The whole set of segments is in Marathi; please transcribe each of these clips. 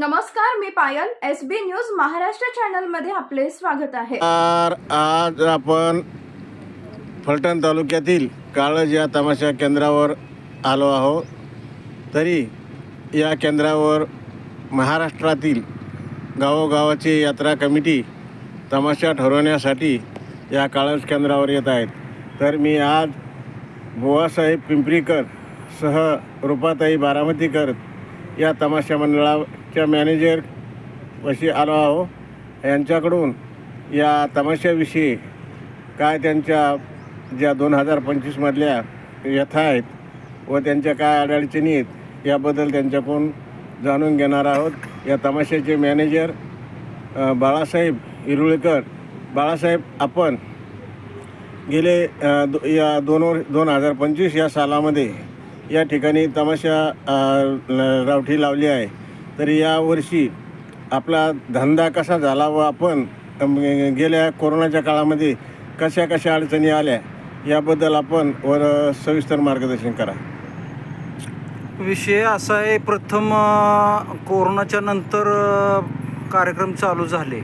नमस्कार मी Payal S B news Maharashtra चॅनलमध्ये आपले स्वागत आहे. तर आज आपण फलटण तालुक्यातील काळज या तमाशा केंद्रावर आलो आहोत. तरी या केंद्रावर महाराष्ट्रातील गावोगावाची यात्रा कमिटी तमाशा ठरवण्यासाठी या काळज केंद्रावर येत आहेत. तर मी आज बुवासाहेब पिंपरीकर सह रूपाताई बारामतीकर या तमाशा मंडळा मंडळाच्या मॅनेजर वशी आलो आहो यांच्याकडून या तमाशाविषयी काय त्यांच्या ज्या दोन हजार पंचवीसमधल्या व्यथा आहेत व त्यांच्या काय अडचणी आहेत याबद्दल त्यांच्याकडून जाणून घेणार आहोत. या तमाशाचे मॅनेजर बाळासाहेब इरुळेकर. बाळासाहेब आपण गेले दो या दोन वर दोन हजार पंचवीस या सालामध्ये या ठिकाणी तमाशा ल- रावठी लावली आहे. तर यावर्षी आपला धंदा कसा झाला व आपण गेल्या कोरोनाच्या काळामध्ये कशा कशा अडचणी आल्या याबद्दल आपण वर सविस्तर मार्गदर्शन करा. विषय असा आहे प्रथम कोरोनाच्या नंतर कार्यक्रम चालू झाले.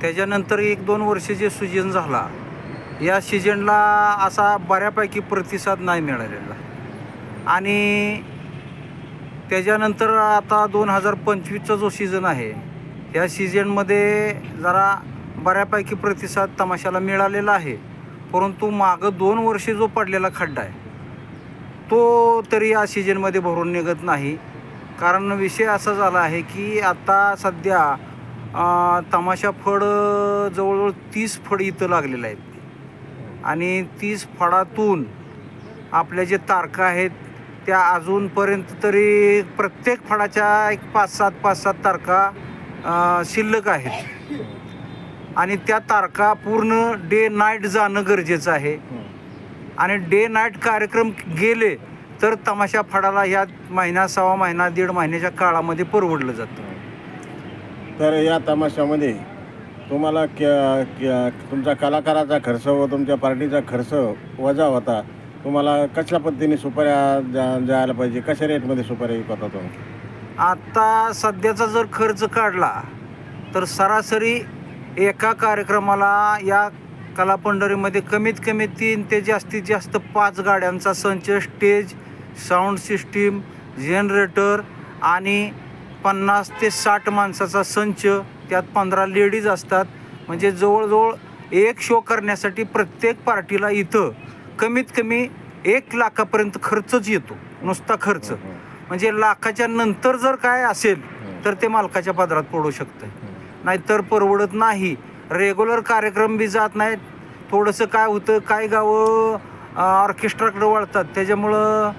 त्याच्यानंतर एक दोन वर्ष जे सीजन झाला या सीजनला असा बऱ्यापैकी प्रतिसाद नाही मिळालेला. आणि त्याच्यानंतर आता दोन हजार पंचवीसचा जो सीझन आहे या सीझनमध्ये जरा बऱ्यापैकी प्रतिसाद तमाशाला मिळालेला आहे. परंतु मागं दोन वर्षे जो पडलेला खड्डा आहे तो तरी या सीजनमध्ये भरून निघत नाही. कारण विषय असा झाला आहे की आता सध्या तमाशा फड जवळजवळ तीस फड इथं लागलेलं आहेत. आणि तीस फडातून आपल्या जे तारका आहेत त्या अजूनपर्यंत तरी प्रत्येक फळाच्या एक पाच सात पाच सात तारखा शिल्लक आहेत. आणि त्या तारखा पूर्ण डे नाईट जाणं गरजेचं आहे. आणि डे नाईट कार्यक्रम गेले तर तमाशा फडाला ह्या महिना सव्वा महिना दीड महिन्याच्या काळामध्ये परवडलं जातं. तर या तमाशामध्ये तुम्हाला क्या क्या तुमचा कलाकाराचा खर्च व तुमच्या पार्टीचा खर्च वजा होता. तुम्हाला कशा पद्धतीने सुपाऱ्या जा जायला पाहिजे? कशा रेटमध्ये सुपाऱ्या विकत तुम्ही आता सध्याचा जर खर्च काढला तर सरासरी एका कार्यक्रमाला या कलापंढरीमध्ये कमीत कमी तीन ते जास्तीत जास्त पाच गाड्यांचा संच स्टेज साऊंड सिस्टीम जनरेटर आणि पन्नास ते साठ माणसाचा संच त्यात पंधरा लेडीज असतात. म्हणजे जवळजवळ एक शो करण्यासाठी प्रत्येक पार्टीला इथं कमीत कमी एक लाखापर्यंत खर्चच येतो नुसता खर्च. म्हणजे लाखाच्या नंतर जर काय असेल तर ते मालकाच्या पदरात पडू शकतं नाहीतर परवडत नाही. रेग्युलर कार्यक्रम बी जात नाहीत. थोडंसं काय होतं काय गावं ऑर्केस्ट्राकडे वळतात. त्याच्यामुळं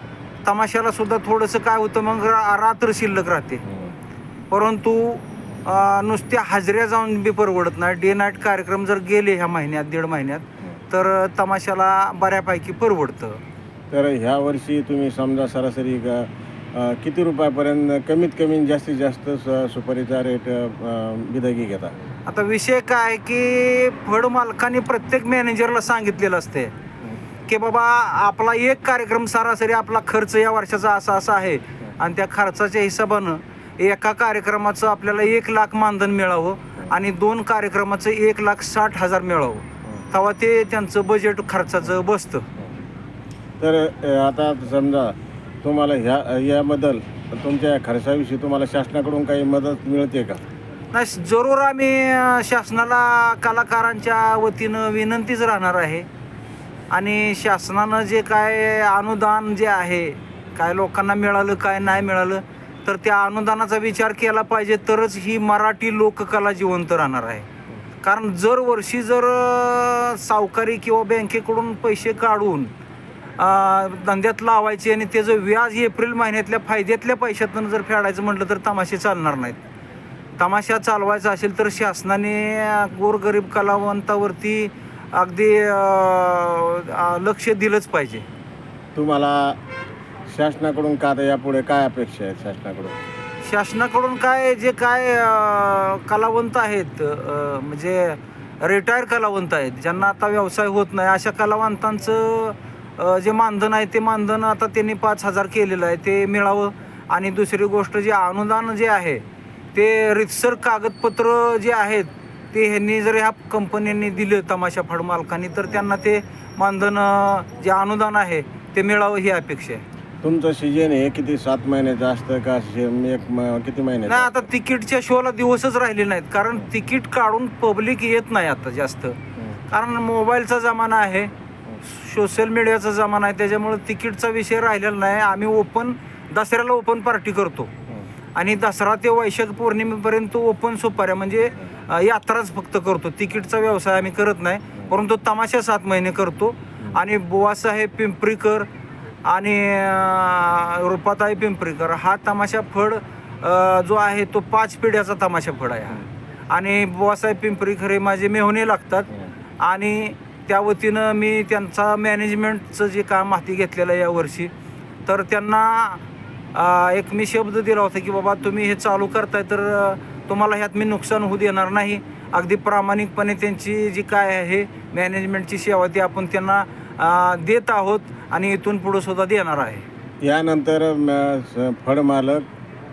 तमाशाला सुद्धा थोडंसं काय होतं मग रात्र शिल्लक राहते. परंतु नुसत्या हाजऱ्या जाऊन बी परवडत नाही. डे नाईट कार्यक्रम जर गेले ह्या महिन्यात दीड महिन्यात तर तमाशाला बऱ्यापैकी परवडतं. तर ह्या वर्षी तुम्ही समजा सरासरी ग- अ, किती रुपयापर्यंत कमीत कमी जास्तीत जास्त स- सुपारीचा रेट बिदगी घेता? आता विषय काय आहे की फड मालकाने प्रत्येक मॅनेजरला सांगितलेलं असते की बाबा आपला एक कार्यक्रम सरासरी आपला खर्च या वर्षाचा असा असा आहे आणि त्या खर्चाच्या हिशोबानं एका कार्यक्रमाचं आपल्याला एक लाख मानधन मिळावं आणि दोन कार्यक्रमाचं एक लाख साठ हजार मिळावं. तेव्हा ते त्यांचं बजेट खर्चाचं बसतं. तर अ, आता समजा तुम्हाला ह्या याबद्दल तुमच्या या खर्चाविषयी तुम्हाला शासनाकडून काही मदत मिळते का? नाही जरूर आम्ही अ, शासनाला कलाकारांच्या वतीनं विनंतीच राहणार आहे. आणि शासनानं जे काय अनुदान जे आहे काय लोकांना मिळालं काय नाही मिळालं तर त्या अनुदानाचा विचार केला पाहिजे तरच ही मराठी लोककला जिवंत राहणार आहे. कारण जर वर्षी जर सावकारी किंवा बँकेकडून पैसे काढून धंद्यात लावायचे आणि त्याचं व्याज एप्रिल महिन्यातल्या फायद्यातल्या पैशातून जर फेडायचं म्हटलं तर तमाशे चालणार नाहीत. तमाशा चालवायचा असेल तर शासनाने गोरगरीब कलावंतावरती अगदी लक्ष दिलंच पाहिजे. तुम्हाला शासनाकडून का आता यापुढे काय अपेक्षा आहेत शासनाकडून? शासनाकडून काय जे काय कलावंत आहेत म्हणजे रिटायर कलावंत आहेत ज्यांना आता व्यवसाय होत नाही अशा कलावंतांचं जे मानधन आहे ते मानधन आता त्यांनी पाच हजार केलेलं आहे ते मिळावं. आणि दुसरी गोष्ट जे अनुदान जे आहे ते रितसर कागदपत्र जे आहेत ते ह्यांनी जर ह्या कंपन्यांनी दिलं तमाशा फड मालकांनी तर त्यांना ते मानधन जे अनुदान आहे ते मिळावं ही अपेक्षा आहे. तुमचं सीजन हे किती सात महिन्याचं असतं का शे- एक म- किती नाही महिन्याचं आता तिकीटच्या शोला दिवसच राहिले नाहीत. कारण तिकीट काढून पब्लिक येत नाही आता जास्त. हं. कारण मोबाईलचा जमाना आहे सोशल मीडियाचा जमाना आहे त्याच्यामुळे तिकीटचा विषय राहिलेला नाही. आम्ही ओपन दसऱ्याला ओपन पार्टी करतो. हं. आणि दसरा ते वैशाख पौर्णिमेपर्यंत ओपन सुपाऱ्या म्हणजे अ, यात्राच फक्त करतो. तिकीटचा व्यवसाय आम्ही करत नाही. परंतु तमाशा सात महिने करतो. आणि बुवासाहेब पिंपरीकर आणि रुपाताई पिंपरीकर हा तमाशा फड जो आहे तो पाच पिढ्याचा तमाशा फड आहे हा. आणि बुवासाहेब पिंपरीकर हे माझे मेहुणे लागतात. आणि त्या वतीनं मी त्यांचा मॅनेजमेंटचं जे काम हाती घेतलेलं आहे यावर्षी तर त्यांना एक मी शब्द दिला होता की बाबा तुम्ही हे चालू करताय तर तुम्हाला ह्यात मी नुकसान होऊ देणार नाही. अगदी प्रामाणिकपणे त्यांची जी काय आहे मॅनेजमेंटची सेवा ती आपण त्यांना देत आहोत. आणि इथून पुढं सुद्धा देणार आहे. यानंतर म, स- फड मालक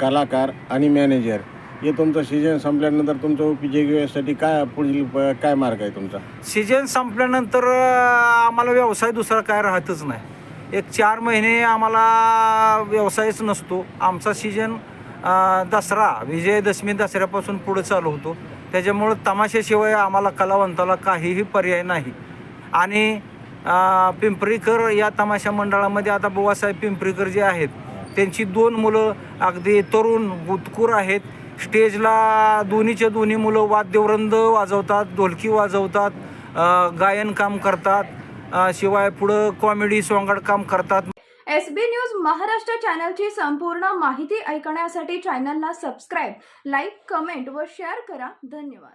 कलाकार आणि मॅनेजर हे तुमचं सीजन संपल्यानंतर तुमचं उपजीविकेसाठी काय पुढील प- काय मार्ग आहे तुमचा? सीजन संपल्यानंतर अ, आम्हाला व्यवसाय दुसरा काय राहतच नाही. एक चार महिने आम्हाला व्यवसायच नसतो. आमचा सीजन दसरा विजयदशमी दसऱ्यापासून पुढे चालू होतो. त्याच्यामुळं तमाशाशिवाय आम्हाला कलावंताला काहीही पर्याय नाही. आणि पिंपरीकर या तमाशा मंडळामध्ये आता बुवासाहेब पिंपरीकर जे आहेत त्यांची दोन मुलं अगदी तरुण गुतकूर आहेत. स्टेजला दोन्हीच्या दोन्ही मुलं वाद्यवृंद वाजवतात ढोलकी वाजवतात गायन काम करतात शिवाय पुढं कॉमेडी सोंगाड काम करतात. एस बी न्यूज महाराष्ट्र चॅनलची संपूर्ण माहिती ऐकण्यासाठी चॅनलला सबस्क्राईब लाईक कमेंट व शेअर करा. धन्यवाद.